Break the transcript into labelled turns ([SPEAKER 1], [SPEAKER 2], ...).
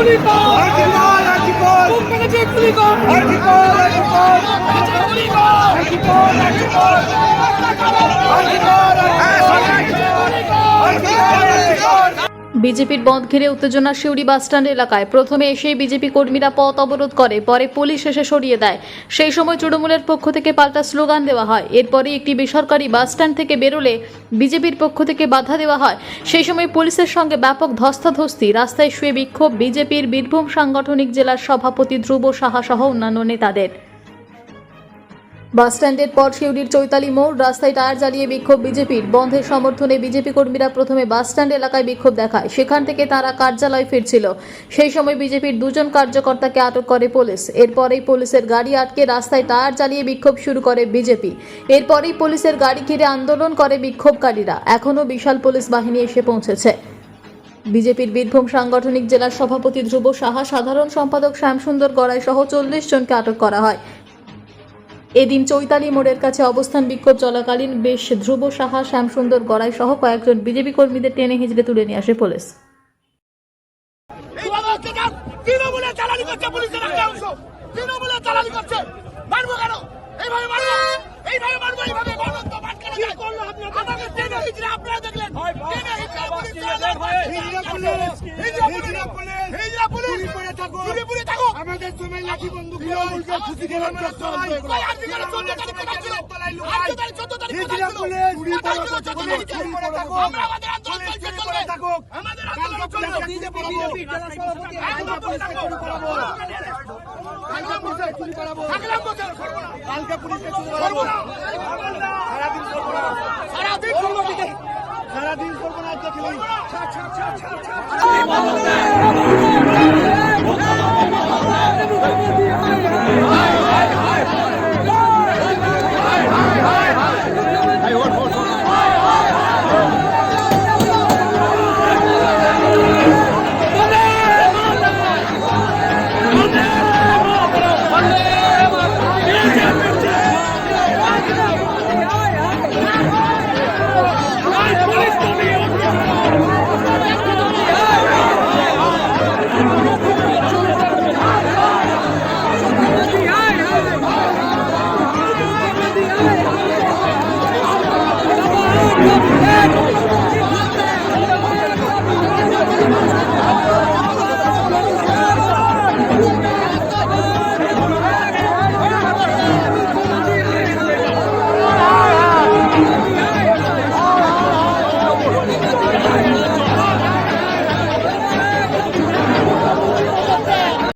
[SPEAKER 1] গুলি কর।
[SPEAKER 2] Article article
[SPEAKER 1] বুক মেরেছে গুলি কর।
[SPEAKER 3] বিজেপির বন্ধ ঘিরে উত্তেজনা শিউরি বাসস্ট্যান্ড এলাকায়। প্রথমে এসেই বিজেপি কর্মীরা পথ অবরোধ করে, পরে পুলিশ এসে সরিয়ে দেয়। সেই সময় তৃণমূলের পক্ষ থেকে পাল্টা স্লোগান দেওয়া হয়। এরপরে একটি বেসরকারি বাসস্ট্যান্ড থেকে বেরোলে বিজেপির পক্ষ থেকে বাধা দেওয়া হয়। সেই সময় পুলিশের সঙ্গে ব্যাপক ধস্তাধস্তি। রাস্তায় শুয়ে বিক্ষোভ বিজেপির বীরভূম সাংগঠনিক জেলার সভাপতি ধ্রুব সাহা সহ অন্যান্য নেতাদের। বাসস্ট্যান্ডের পর শিউরির চৈতালি মোড়, রাস্তায় টায়ার জ্বালিয়ে বিক্ষোভ বিজেপির। বন্ধের সমর্থনে বিজেপি কর্মীরা প্রথমে বাসস্ট্যান্ড এলাকায় বিক্ষোভ দেখায়। সেখান থেকে তারা কার্যালয় ফিরছিল। সেই সময় বিজেপির দুজন কার্যকর্তাকে আটক করে পুলিশ। এরপরেই পুলিশের গাড়ি আটকে রাস্তায় টায়ার জ্বালিয়ে বিক্ষোভ শুরু করে বিজেপি। এরপরেই পুলিশের গাড়ি ঘিরে আন্দোলন করে বিক্ষোভকারীরা। এখনও বিশাল পুলিশ বাহিনী এসে পৌঁছেছে। বিজেপির বীরভূম সাংগঠনিক জেলার সভাপতি ধ্রুব সাহা, সাধারণ সম্পাদক শ্যামসুন্দর গড়াই সহ চল্লিশ জনকে আটক করা হয়। এদিন চৈতালি মোড়ের কাছে অবস্থান বিক্ষোভ চলাকালীন বেশ ধ্রুব সাহা শ্যামসুন্দর গড়াই সহ কয়েকজন বিজেপি কর্মীদের টেনে হিজড়ে তুলে নিয়ে আসে পুলিশ।
[SPEAKER 1] এইভাবে হচ্ছে
[SPEAKER 2] চুরি করব। সারাদিন করব না।
[SPEAKER 1] সারাদিন করব না।
[SPEAKER 2] সারাদিন করব না আজকে খেলি।